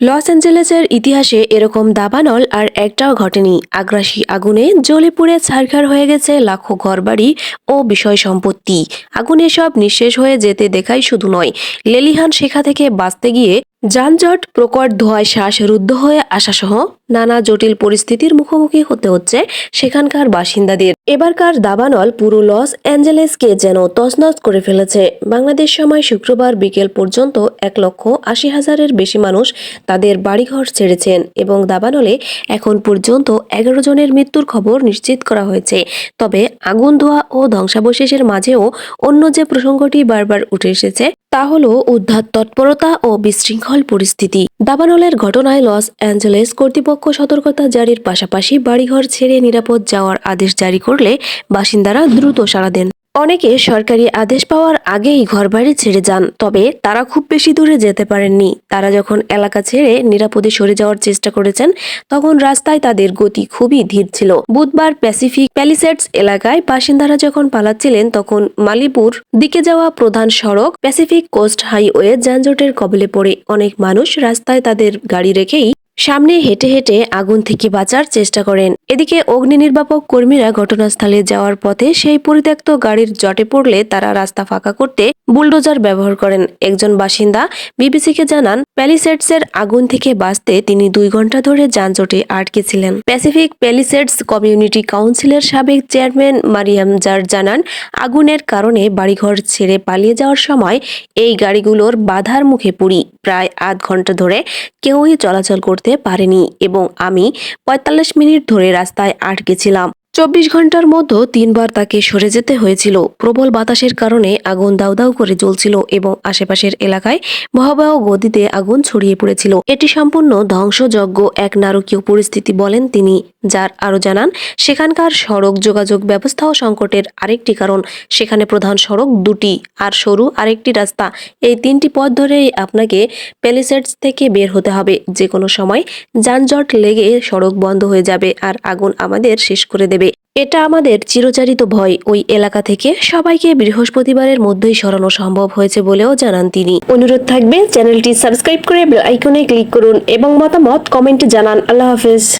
Loss অ্যাঞ্জেলেসের ইতিহাসে এরকম দাবানল আর একটাও ঘটেনি। আগ্রাসী আগুনে জ্বলে পুড়ে ছারখার হয়ে গেছে লাখো ঘরবাড়ি ও বিষয় সম্পত্তি আগুনে সব নিঃশেষ হয়ে যেতে দেখাই শুধু নয়, লেলিহান শেখা থেকে বাঁচতে গিয়ে যানজট, প্রকট ধোঁয়ায় শ্বাস রুদ্ধ হয়ে আসা সহ নানা জটিল পরিস্থিতির মুখোমুখি হতে হচ্ছে সেখানকার বাসিন্দাদের। এবারকার দাবানল পুরো লস অ্যাঞ্জেলেসকে যেন তছনছ করে ফেলেছে। বাংলাদেশ সময় শুক্রবার বিকেল পর্যন্ত এক লক্ষ আশি হাজারের বেশি মানুষ তাদের বাড়িঘর ছেড়েছেন এবং দাবানলে এখন পর্যন্ত এগারো জনের মৃত্যুর খবর নিশ্চিত করা হয়েছে। তবে আগুন, ধোয়া ও ধ্বংসাবশেষের মাঝেও অন্য যে প্রসঙ্গটি বারবার উঠে এসেছে তা হল উদ্ধার তৎপরতা ও বিশৃঙ্খল পরিস্থিতি। দাবানলের ঘটনায় লস অ্যাঞ্জেলেস কর্তৃপক্ষ সতর্কতা জারির পাশাপাশি বাড়িঘর ছেড়ে নিরাপদ যাওয়ার আদেশ জারি করলে বাসিন্দারা দ্রুত সাড়া দেন। অনেকে সরকারি আদেশ পাওয়ার আগেই ঘরবাড়ি ছেড়ে যান, তবে তারা খুব বেশি দূরে যেতে পারেননি। তারা যখন এলাকা ছেড়ে নিরাপদে সরে যাওয়ার চেষ্টা করেছেন, তখন রাস্তায় তাদের গতি খুবই ধীর ছিল। বুধবার প্যাসিফিক প্যালিসেটস এলাকায় বাসিন্দারা যখন পালাচ্ছিলেন, তখন মালিপুর দিকে যাওয়া প্রধান সড়ক প্যাসিফিক কোস্ট হাইওয়ে যানজটের কবলে পড়ে। অনেক মানুষ রাস্তায় তাদের গাড়ি রেখেই সামনে হেঁটে হেঁটে আগুন থেকে বাঁচার চেষ্টা করেন। এদিকে অগ্নি নির্বাপক কর্মীরা ঘটনাস্থলে যাওয়ার পথে সেই পরিত্যক্ত গাড়ির জটে পড়লে তারা রাস্তা ফাঁকা করতে বুলডোজার ব্যবহার করেন। একজন বাসিন্দা বিবিসিকে জানান, প্যালিসেডসের আগুন থেকে বাঁচতে তিনি দুই ঘণ্টা ধরে যানজটে আটকে ছিলেন। প্যাসিফিক প্যালিসেডস কমিউনিটি কাউন্সিলের সাবেক চেয়ারম্যান মারিয়াম জার জানান, আগুনের কারণে বাড়িঘর ছেড়ে পালিয়ে যাওয়ার সময় এই গাড়িগুলোর বাধার মুখে পড়ি। প্রায় আধ ঘণ্টা ধরে কেউই চলাচল করতে পারেনি এবং আমি পঁয়তাল্লিশ মিনিট ধরে রাস্তায় আটকে ছিলাম। চব্বিশ ঘণ্টার মধ্যে তিনবার তাকে সরে যেতে হয়েছিল। প্রবল বাতাসের কারণে আগুন দাউ দাউ করে জ্বলছিল এবং আশেপাশের এলাকায় ভয়াবহ গদিতে আগুন ছড়িয়ে পড়েছিল। এটি সম্পূর্ণ ধ্বংসযজ্ঞ, এক নারকীয় পরিস্থিতি বলেন তিনি, যার আরও জানান, সেখানকার সড়ক যোগাযোগ ব্যবস্থাও সংকটের আরেকটি কারণ, সেখানে প্রধান সড়ক দুটি আর সরু আরেকটি রাস্তা। এই তিনটি পথ ধরেই আপনাকে প্যালিসেডস থেকে বের হতে হবে। যে কোনো সময় যানজট লেগে সড়ক বন্ধ হয়ে যাবে আর আগুন আমাদের শেষ করে দেবে। এটা আমাদের চিরচারিত ভয় ওই এলাকা থেকে সবাইকে বৃহস্পতিবারের মধ্যেই সরানো সম্ভব হয়েছে বলেও জানান তিনি। অনুরোধ থাকবে চ্যানেলটি সাবস্ক্রাইব করে আইকনে ক্লিক করুন এবং মতামত কমেন্টে জানান। আল্লাহ হাফেজ।